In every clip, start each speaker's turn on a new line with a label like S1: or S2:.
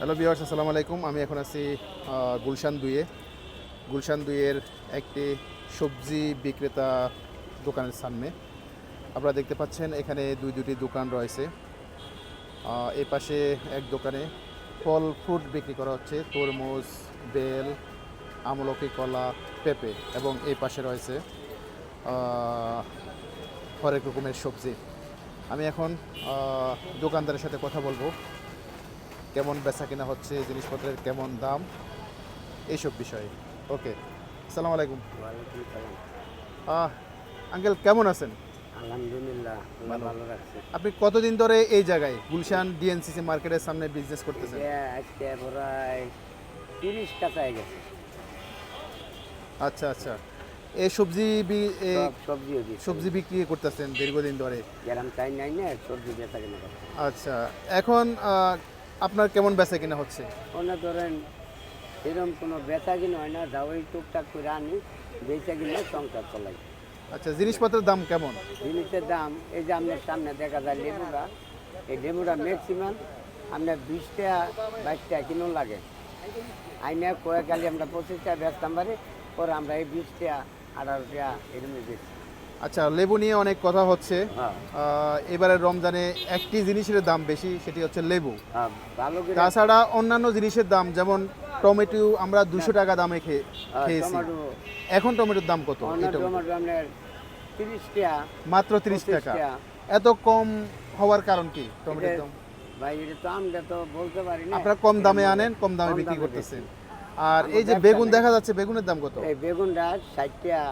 S1: Hello বিয়ার্স আসসালামু আলাইকুম। আমি এখন আছি গুলশান দুইয়ে। গুলশান দুইয়ের একটি সবজি বিক্রেতা দোকানের সামনে। আপনারা দেখতে পাচ্ছেন, এখানে দুই দুটি দোকান রয়েছে। এ পাশে এক দোকানে ফল ফ্রুট বিক্রি করা হচ্ছে, তরমুজ, বেল, আমলকি, কলা, পেঁপে এবং এই পাশে রয়েছে হরেক রকমের সবজি। আমি এখন দোকানদারের সাথে কথা বলব। কেমন বেচা কিনা হচ্ছে জিনিসপত্রের কেমন দাম এইসব বিষয়ে। ওকে আসসালামু আলাইকুম। আঙ্কেল কেমন আছেন?
S2: আলহামদুলিল্লাহ ভালো। রাখছে।
S1: আপনি কতদিন ধরে এই জায়গায় গুলশান ডিএনসিসি মার্কেটের সামনে বিজনেস করতেছেন?
S2: আজকে প্রায় তিরিশ কাছায় গেছে।
S1: আচ্ছা আচ্ছা। এই সবজি বি- এই
S2: সব
S1: সবজি বিক্রি করতেছেন দীর্ঘদিন ধরে।
S2: গ্রাম চাই নাই না সবজি বেচা কিনা
S1: আচ্ছা এখন আপনার কেমন বেচা কিনা হচ্ছে?
S2: মনে ধরেন এরকম কোনো বেচা কিনা হয় না যাও এই টুকটাক করে আনি বেচা কিনা সংসার চলাই।
S1: আচ্ছা জিনিসপত্রের দাম কেমন?
S2: জিনিসের দাম এই যে আপনার সামনে দেখা যায় লেবুটা এই লেবুটা ম্যাক্সিমাম আপনার বিশ টাকা বাইশ টাকা কিলো লাগে। আইনে কয়েক গালি আমরা পঁচিশ টাকা বেচতাম পারি পরে আমরা এই বিশটা আঠারোটা আঠারো টাকা বেচি।
S1: আচ্ছা লেবু নিয়ে অনেক কথা হচ্ছে।
S2: হ্যাঁ।
S1: এবারে রমজানে একটি জিনিসের দাম বেশি সেটি হচ্ছে লেবু।
S2: হ্যাঁ,
S1: তাছাড়া অন্যান্য জিনিসের দাম যেমন টমেটো আমরা দুশো টাকা দামে খেয়ে খেয়েছি। এখন টমেটোর দাম কত? মাত্র তিরিশ টাকা। এত কম হওয়ার কারণ কি টমেটোর দাম?
S2: ভাই এটা তো আমরা তো বলতে পারি না।
S1: আপনারা কম দামে আনেন কম দামে বিক্রি করতেছেন। আর এই যে বেগুন দেখা যাচ্ছে বেগুনের দাম কত?
S2: এই বেগুনটা ষাট টাকা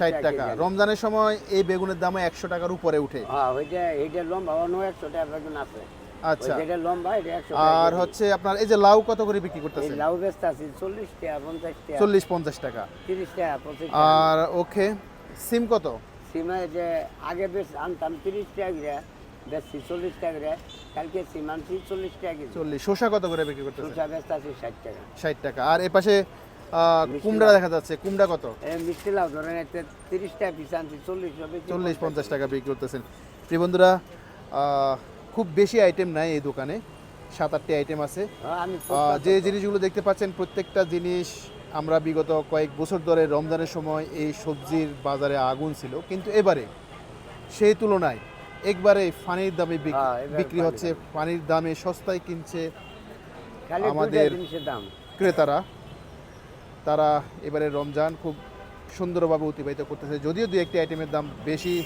S1: ষাট টাকা রমজানের সময় এই বেগুনের দাম একশো টাকার উপরে উঠে।
S2: হ্যাঁ ওইটা এইটা লম্বা অন্য একশো টাকা বেগুন আছে।
S1: আচ্ছা।
S2: ওই যেটা লম্বা এটা একশো
S1: আর হচ্ছে আপনার এই যে লাউ কত করে বিক্রি
S2: এই
S1: করতেছেন?
S2: লাউ বেচতে আছে চল্লিশ টাকা পঞ্চাশ টাকা।
S1: চল্লিশ পঞ্চাশ টাকা।
S2: তিরিশ টাকা পঁচিশ টাকা।
S1: আর ওকে সিম কত?
S2: সিমে যে আগে বেশ আনতাম তিরিশ টাকা চল্লিশ টাকা করে। কালকে চল্লিশ টাকা কেজি।
S1: চল্লিশ। শসা কত করে বিক্রি
S2: বেচতে আছে ষাট টাকা।
S1: ষাট টাকা। আর এ পাশে কুমড়া দেখা যাচ্ছে। কুমড়া কত?
S2: মিষ্টি লাউ ধরেন একটা তিরিশ টাকা পিস আনছি চল্লিশ হবে
S1: চল্লিশ পঞ্চাশ। টাকা বিক্রি করতেছেন। প্রিয় বন্ধুরা খুব বেশি আইটেম নাই এই দোকানে। সাত আটটি আইটেম আছে।
S2: আমি
S1: যে জিনিসগুলো দেখতে পাচ্ছেন প্রত্যেকটা জিনিস আমরা বিগত কয়েক বছর ধরে রমজানের সময় এই সবজির বাজারে আগুন ছিল। কিন্তু এবারে সেই তুলনায় একবারে পানির দামে
S2: হ্যাঁ,
S1: বিক্রি হচ্ছে পানির দামে সস্তায় কিনছে আমাদের- ক্রেতারা। তারা এবারে রমজান খুব সুন্দরভাবে অতিবাহিত করতেছে। যদিও দু একটি আইটেমের দাম বেশি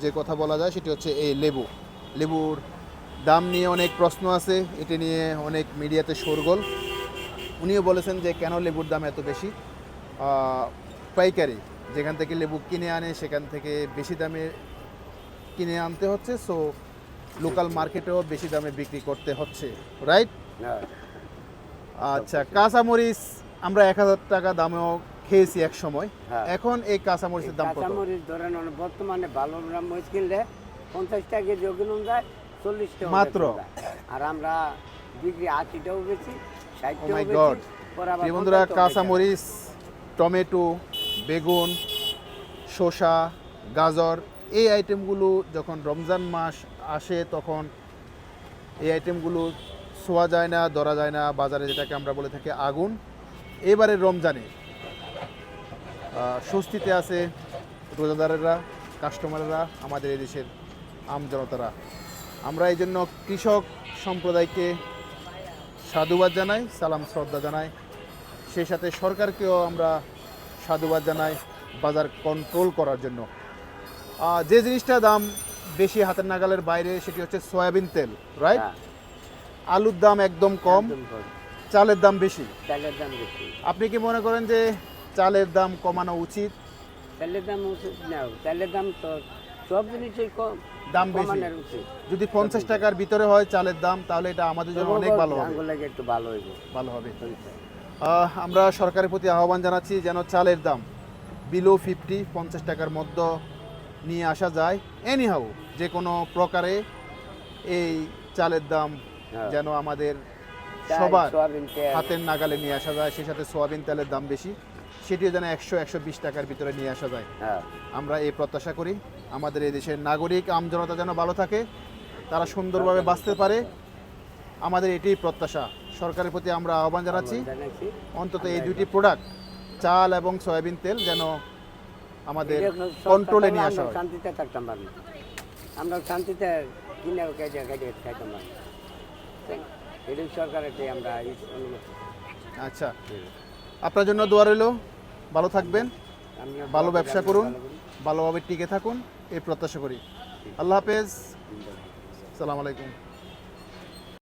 S1: যে কথা বলা যায় সেটি হচ্ছে এই লেবু। লেবুর দাম নিয়ে অনেক প্রশ্ন আছে এটি নিয়ে অনেক মিডিয়াতে শোরগোল। উনিও বলেছেন যে কেন লেবুর দাম এত বেশি? পাইকারি। যেখান থেকে লেবু কিনে আনে সেখান থেকে বেশি দামে কিনে আনতে হচ্ছে সো লোকাল মার্কেটেও বেশি দামে বিক্রি করতে হচ্ছে রাইট
S2: হ্যাঁ।
S1: আচ্ছা কাঁচামরিচ আমরা এক হাজার টাকা দামেও খেয়েছি এক সময়
S2: হ্যাঁ।
S1: এখন এই কাঁচামরিচের দাম
S2: কাঁচামরিচ ধরেন বর্তমানে ভালো মরিচ কিনলে পঞ্চাশ টাকা কিনুন যায় চল্লিশ টাকা
S1: মাত্র?
S2: আর আমরা বিক্রি আশিটাও বেশি
S1: প্রিয় বন্ধুরা
S2: 50 টাও বেচি।
S1: কাঁচামরিচ টমেটো বেগুন শসা গাজর এই আইটেমগুলো যখন রমজান মাস আসে, তখন এই আইটেমগুলো ছোঁয়া যায় না, ধরা যায় না, বাজারে যেটাকে আমরা বলে থাকি আগুন। এবারে রমজানে স্বস্তিতে আছে রোজাদারেরা কাস্টমাররা আমাদের এই দেশের আমজনতারা আমরা এই জন্য কৃষক সম্প্রদায়কে সাধুবাদ জানাই, সালাম, শ্রদ্ধা জানাই। সেই সাথে সরকারকেও আমরা সাধুবাদ জানাই বাজার কন্ট্রোল করার জন্য। যে জিনিসটা দাম বেশি হাতের নাগালের বাইরে সেটি হচ্ছে সয়াবিন তেল রাইট
S2: হ্যাঁ,
S1: আলুর দাম একদম কম চালের দাম বেশি।
S2: চালের দাম বেশি।
S1: আপনি কি মনে করেন যে চালের দাম কমানো উচিত?
S2: চালের দাম উচিত না চালের দাম তো সব জিনিসই কম
S1: দাম বেশি। যদি পঞ্চাশ টাকার ভিতরে হয় চালের দাম তাহলে এটা আমাদের জন্য অনেক ভালো হবে।
S2: একটু ভালো হইব।
S1: ভালো হবে। আমরা সরকারের প্রতি আহ্বান জানাচ্ছি যেন চালের দাম বিলো ফিফটি পঞ্চাশ টাকার মধ্যে নিয়ে আসা যায়। এনিহাউ যে কোনো প্রকারে এই চালের দাম
S2: হ্যাঁ।
S1: যেন আমাদের সবার হাতের নাগালে নিয়ে আসা যায় সেই সাথে সোয়াবিন তেলের দাম বেশি। সেটিও যেন একশো একশো বিশ টাকার ভিতরে নিয়ে আসা যায়।
S2: হ্যাঁ।
S1: আমরা এই প্রত্যাশা করি আমাদের এই দেশের নাগরিক আমজনতা যেন ভালো থাকে তারা সুন্দরভাবে বাঁচতে পারে। আমাদের এটাই প্রত্যাশা। সরকারের প্রতি আমরা আহ্বান জানাচ্ছি। অন্তত এই দুটি প্রোডাক্ট চাল এবং সয়াবিন তেল যেন আমাদের
S2: এটা
S1: কন্ট্রোলে নিয়ে আসা হয়।
S2: শান্তিতে থাকতাম পারি আমরা শান্তিতে কিনে কেটে কেটে খাইতাম পারি সরকারের আমরা
S1: আচ্ছা। আপনার জন্য দোয়া রইল। ভালো থাকবেন। ভালো ব্যবসা করুন।
S2: করুন।
S1: ভালোভাবে টিকে থাকুন। এই প্রত্যাশা করি। আল্লাহ হাফেজ। সালাম আলাইকুম।